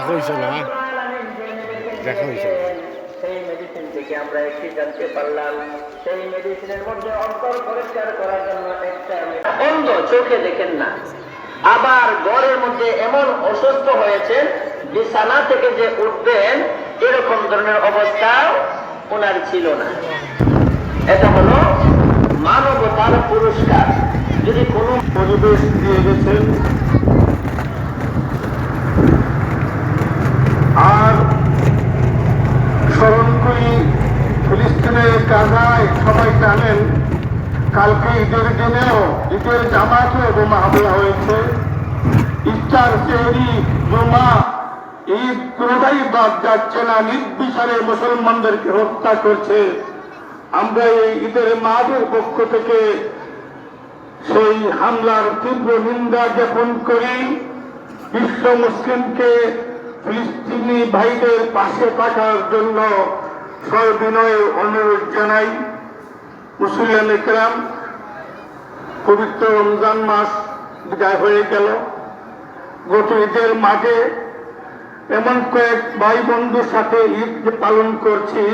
দেখা হয়েছে না। দেখা থেকে আবার মধ্যে এমন অসুস্থ হয়েছেন, বিছানা থেকে যে উঠবেন, এরকম ধরনের অবস্থাও ওনার ছিল না। এটা হলো মানবতার পুরস্কার। যদি কোনো পরিবেশ দিয়ে গেছেন জানেন কালকে ঈদের দিনেও ঈদের জামাতেও বোমা হামলা হয়েছে। ইফতার সেহরি বোমা ঈদ কোনোটাই বাদ যাচ্ছে না, নির্বিচারে মুসলমানদেরকে হত্যা করছে। আমরা এই ঈদের মাদের পক্ষ থেকে সেই হামলার তীব্র নিন্দা জ্ঞাপন করি। বিশ্ব মুসলিমকে ফিলিস্তিনি ভাইদের পাশে থাকার জন্য সবিনয়ে অনুরোধ জানাই। মুসলিম ইকরাম পবিত্র রমজান মাস বিদায় হয়ে গেল। গত ঈদের মাঝে এমন কয়েক ভাই বন্ধুর সাথে ঈদ পালন করছি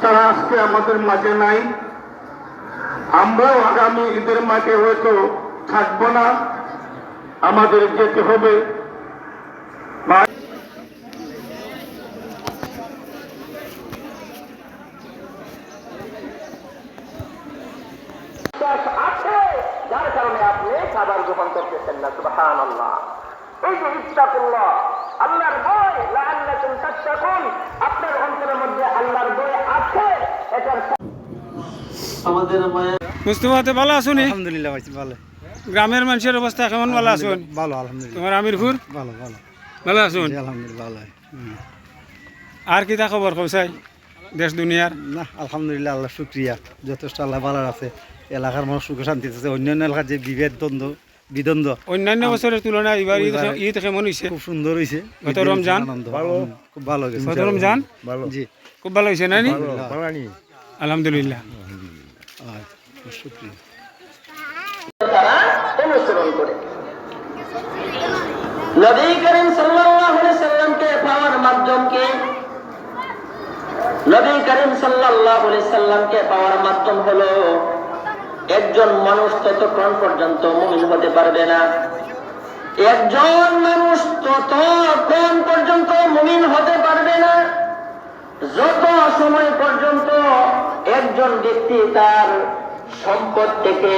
তারা আজকে আমাদের মাঝে নাই। আমরাও আগামী ঈদের মাঝে হয়তো থাকব না। আমাদের যেতে হবে। খাবার গ্রহণ করতেছেন না সুবাহান আল্লাহ এই যে ইত্তাকুল্লাহ আল্লাহর বই লাআল্লাকুম তাত্তাকুন। আপনার অন্তরের মধ্যে আল্লাহর বই আছে এটার আমাদের ভালো আছুনি আলহামদুলিল্লাহ ভাই ভালো। গ্রামের মানুষের অবস্থা কেমন ভালো আছুন ভালো আলহামদুলিল্লাহ। তোমার আমিরপুর? ভালো ভালো। ভালো আছুন আলহামদুলিল্লাহ ভালো। আর কিতা খবর কৌসাই দেশ দুনিয়ার? না আলহামদুলিল্লাহ আল্লাহ শুক্রিয়া। যথেষ্ট আল্লাহ ভালো আছে। এলাকার মানুষ সুখে শান্তি আছে। অন্যান্য এলাকার যে বিভেদ দ্বন্দ্ব বিদ্বন্দ্ব অন্যান্য বছরের তুলনায় এবার ঈদ ঈদ কেমন হয়েছে খুব সুন্দর হয়েছে গত রমজান? খুব ভালো গত রমজান? জি। খুব ভালো হয়েছে না আলহামদুলিল্লাহ আলহামদুলিল্লাহ। আচ্ছা, শুক্রিয়া। তারা অনুসরণ করে নবী করিম সাল্লাল্লাহু আলাইহি সাল্লামকে পাওয়ার মাধ্যম কি? নবী করিম সাল্লাল্লাহু আলাইহি সাল্লামকে পাওয়ার মাধ্যম হলো একজন মানুষ ততক্ষণ পর্যন্ত মুমিন হতে পারবে না। একজন মানুষ ততক্ষণ পর্যন্ত মুমিন হতে পারবে না। যত সময় পর্যন্ত একজন ব্যক্তি তার সম্পদ থেকে,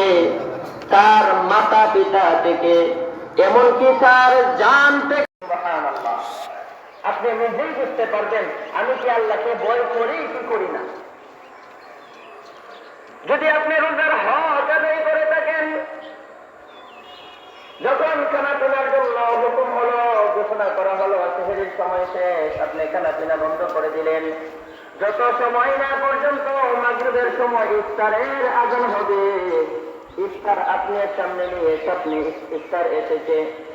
তার মাতা পিতা থেকে, এমনকি তার জান থেকে আপনি নিজেই বুঝতে পারবেন, আমি কি আল্লাহকে ভয় করি কি করি না। যদি আপনি রোজার হক আদায় করে থাকেন, যখন খানা পিনার জন্য হুকুম হলো, ঘোষণা করা হলো, সেহেরির সময় শেষ, আপনি খানা পিনা বন্ধ করে দিলেন। যত সময় না পর্যন্ত মাগরিবের সময় ইফতারের আগুন হবে, ইফতার আপনি সামনে নিয়ে আপনি ইফতার এসেছে।